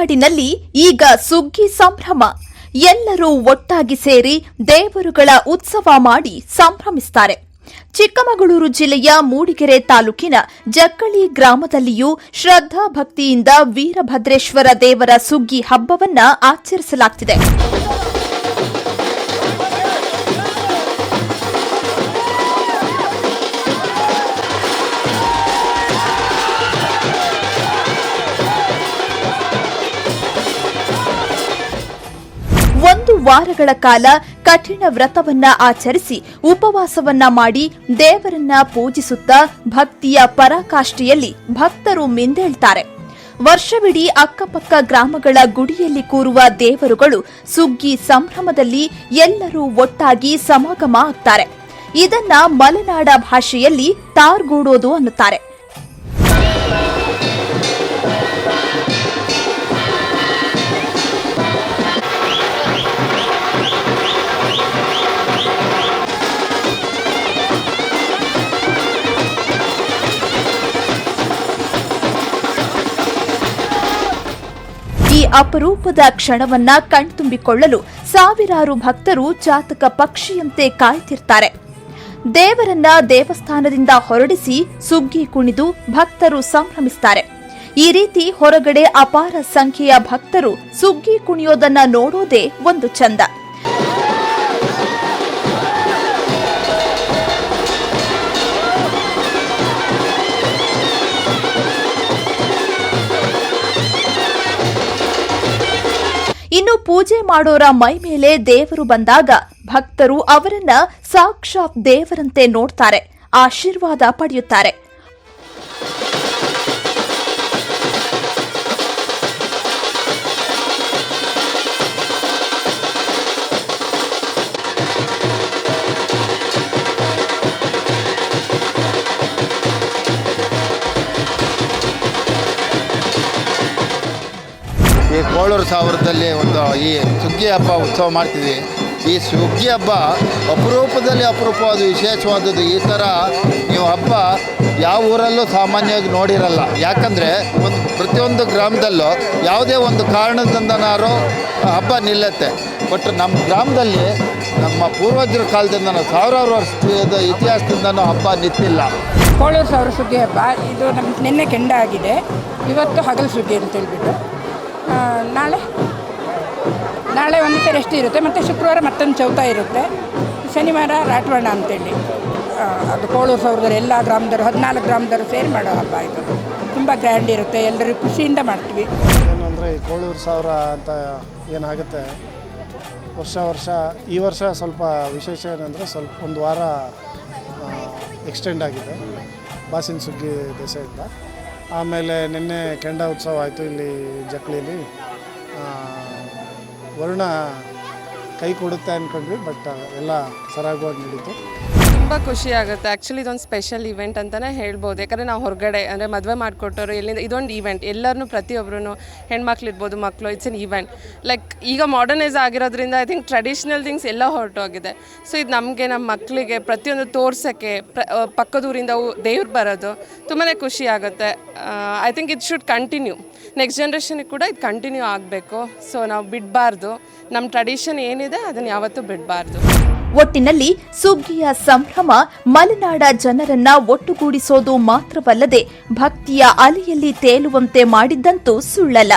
ಮಲೆನಾಡಿನಲ್ಲಿ ಈಗ ಸುಗ್ಗಿ ಸಂಭ್ರಮ. ಎಲ್ಲರೂ ಒಟ್ಟಾಗಿ ಸೇರಿ ದೇವರುಗಳ ಉತ್ಸವ ಮಾಡಿ ಸಂಭ್ರಮಿಸುತ್ತಾರೆ ಚಿಕ್ಕಮಗಳೂರು ಜಿಲ್ಲೆಯ ಮೂಡಿಗೆರೆ ತಾಲೂಕಿನ ಜಕ್ಕಳಿ ಗ್ರಾಮದಲ್ಲಿಯೂ ಶ್ರದ್ಧಾ ಭಕ್ತಿಯಿಂದ ವೀರಭದ್ರೇಶ್ವರ ದೇವರ ಸುಗ್ಗಿ ಹಬ್ಬವನ್ನ ಆಚರಿಸಲಾಗುತ್ತಿದೆ ವಾರಗಳ ಕಾಲ ಕಠಿಣ ವ್ರತವನ್ನ ಆಚರಿಸಿ ಉಪವಾಸವನ್ನ ಮಾಡಿ ದೇವರನ್ನ ಪೂಜಿಸುತ್ತಾ ಭಕ್ತಿಯ ಪರಾಕಾಷ್ಠೆಯಲ್ಲಿ ಭಕ್ತರು ಮಿಂದೇಳ್ತಾರೆ. ವರ್ಷವಿಡೀ ಅಕ್ಕಪಕ್ಕ ಗ್ರಾಮಗಳ ಗುಡಿಯಲ್ಲಿ ಕೂರುವ ದೇವರುಗಳು ಸುಗ್ಗಿ ಸಂಭ್ರಮದಲ್ಲಿ ಎಲ್ಲರೂ ಒಟ್ಟಾಗಿ ಸಮಾಗಮ ಆಗ್ತಾರೆ. ಇದನ್ನ ಮಲೆನಾಡ ಭಾಷೆಯಲ್ಲಿ ತಾರ್ಗೂಡೋದು ಅನ್ನುತ್ತಾರೆ. ಅಪರೂಪದ ಕ್ಷಣವನ್ನ ಕಣ್ತುಂಬಿಕೊಳ್ಳಲು ಸಾವಿರಾರು ಭಕ್ತರು ಜಾತಕ ಪಕ್ಷಿಯಂತೆ ಕಾಯ್ತಿರ್ತಾರೆ. ದೇವರನ್ನ ದೇವಸ್ಥಾನದಿಂದ ಹೊರಡಿಸಿ ಸುಗ್ಗಿ ಕುಣಿದು ಭಕ್ತರು ಸಂಭ್ರಮಿಸುತ್ತಾರೆ ಈ ರೀತಿ ಹೊರಗಡೆ ಅಪಾರ ಸಂಖ್ಯೆಯ ಭಕ್ತರು ಸುಗ್ಗಿ ಕುಣಿಯೋದನ್ನ ನೋಡೋದೇ ಒಂದು ಚಂದ. ಇನ್ನು ಪೂಜೆ ಮಾಡೋರ ಮೈ ಮೇಲೆ ದೇವರು ಬಂದಾಗ ಭಕ್ತರು ಅವರನ್ನ ಸಾಕ್ಷಾತ್ ದೇವರಂತೆ ನೋಡ್ತಾರೆ ಆಶೀರ್ವಾದ ಪಡೆಯುತ್ತಾರೆ. ಕೋಳೂರು ಸಾವಿರದಲ್ಲಿ ಒಂದು ಈ ಸುಗ್ಗಿ ಹಬ್ಬ ಉತ್ಸವ ಮಾಡ್ತೀವಿ ಈ ಸುಗ್ಗಿ ಹಬ್ಬ ಅಪರೂಪದಲ್ಲಿ ಅಪರೂಪವಾದ, ವಿಶೇಷವಾದದ್ದು ಈ ಥರ ನೀವು ಹಬ್ಬ ಯಾವ ಊರಲ್ಲೂ ಸಾಮಾನ್ಯವಾಗಿ ನೋಡಿರಲ್ಲ. ಯಾಕಂದರೆ ಒಂದು ಪ್ರತಿಯೊಂದು ಗ್ರಾಮದಲ್ಲೂ ಯಾವುದೇ ಒಂದು ಕಾರಣದಿಂದನಾರು ಹಬ್ಬ ನಿಲ್ಲತ್ತೆ. ಬಟ್ ನಮ್ಮ ಗ್ರಾಮದಲ್ಲಿ ನಮ್ಮ ಪೂರ್ವಜರ ಕಾಲದಿಂದ ಸಾವಿರಾರು ವರ್ಷದ ಇತಿಹಾಸದಿಂದ ಹಬ್ಬ ನಿಂತಿಲ್ಲ. ಕೋಳೂರು ಸಾವಿರ ಸುಗ್ಗಿ ಹಬ್ಬ, ಇದು ನಮ್ಮ ನಿನ್ನೆ ಕೆಂಡ ಆಗಿದೆ. ಇವತ್ತು ಹಗಲು ಸುಗ್ಗಿ ಅಂತ ಹೇಳ್ಬಿಟ್ಟು. ನಾಳೆ? ನಾಳೆ ಒಂದು ಕಡೆ ರೆಸ್ಟ್ ಇರುತ್ತೆ. ಮತ್ತು ಶುಕ್ರವಾರ ಮತ್ತೊಂದು ಚೌತ ಇರುತ್ತೆ. ಶನಿವಾರ ರಾಟವಾಣ ಅಂತೇಳಿ. ಅದು ಕೋಳೂರು ಸೌರದವ್ರು ಎಲ್ಲ ಗ್ರಾಮದವರು, ಹದಿನಾಲ್ಕು ಗ್ರಾಮದವರು ಸೇರಿ ಮಾಡೋ ಹಬ್ಬ ಇದು. ತುಂಬ ಗ್ರ್ಯಾಂಡ್ ಇರುತ್ತೆ. ಎಲ್ಲರೂ ಖುಷಿಯಿಂದ ಮಾಡ್ತೀವಿ. ಏನು ಅಂದರೆ ಈ ಕೋಳೂರು ಸಾವಿರ ಅಂತ ಏನಾಗುತ್ತೆ? ವರ್ಷ ವರ್ಷ, ಈ ವರ್ಷ ಸ್ವಲ್ಪ ವಿಶೇಷ ಏನಂದರೆ ಸ್ವಲ್ಪ ಒಂದು ವಾರ ಎಕ್ಸ್ಟೆಂಡ್ ಆಗಿದೆ. ಬಾಸಿನ ಸುಗ್ಗಿ ದೆಸೆಯಿಂದ ಆಮೇಲೆ ನಿನ್ನೆ ಕೆಂಡ ಉತ್ಸವ ಆಯಿತು ಇಲ್ಲಿ ಜಕ್ಳಿಲಿ ವರುಣ ಕೈ ಕೊಡುತ್ತೆ ಅಂದ್ಕೊಂಡ್ವಿ ಬಟ್ ಎಲ್ಲ ಸರಾಗವಾಗಿ ನಡೀತು. ತುಂಬ ಖುಷಿ ಆಗುತ್ತೆ. ಆ್ಯಕ್ಚುಲಿ ಇದೊಂದು ಸ್ಪೆಷಲ್ ಇವೆಂಟ್ ಅಂತಲೇ ಹೇಳ್ಬೋದು. ಯಾಕಂದರೆ ನಾವು ಹೊರಗಡೆ, ಅಂದರೆ ಮದುವೆ ಮಾಡಿಕೊಟ್ಟೋರು ಎಲ್ಲಿಂದ, ಇದೊಂದು ಇವೆಂಟ್ ಎಲ್ಲರನ್ನೂ ಪ್ರತಿಯೊಬ್ಬರೂ ಹೆಣ್ಮಕ್ಳು ಇರ್ಬೋದು ಮಕ್ಕಳು ಇಟ್ಸ್ ಎನ್ ಇವೆಂಟ್ ಲೈಕ್ ಈಗ ಮಾಡರ್ನೈಸ್ ಆಗಿರೋದ್ರಿಂದ ಐ ಥಿಂಕ್ ಟ್ರೆಡಿಷ್ನಲ್ ಥಿಂಗ್ಸ್ ಎಲ್ಲ ಹೊರಟೋಗಿದೆ. ಸೊ ಇದು ನಮಗೆ ನಮ್ಮ ಮಕ್ಕಳಿಗೆ ಪ್ರತಿಯೊಂದು ತೋರ್ಸೋಕ್ಕೆ, ಪ್ರ ಪಕ್ಕದೂರಿಂದ ದೇವ್ರು ಬರೋದು ತುಂಬಾ ಖುಷಿ ಆಗುತ್ತೆ. I think it should continue next ಜನ್ರೇಷನಿಗೆ ಕೂಡ ಇದು ಕಂಟಿನ್ಯೂ ಆಗಬೇಕು. ಸೊ ನಾವು ಬಿಡಬಾರ್ದು. ನಮ್ಮ ಟ್ರೆಡಿಷನ್ ಏನಿದೆ, ಅದನ್ನು ಯಾವತ್ತೂ ಬಿಡಬಾರ್ದು. ಒಟ್ಟಿನಲ್ಲಿ ಸುಗ್ಗಿಯ ಸಂಭ್ರಮ ಮಲೆನಾಡ ಜನರನ್ನ ಒಟ್ಟುಗೂಡಿಸೋದು ಮಾತ್ರವಲ್ಲದೆ ಭಕ್ತಿಯ ಅಲೆಯಲ್ಲಿ ತೇಲುವಂತೆ ಮಾಡಿದ್ದಂತೂ ಸುಳ್ಳಲ್ಲ.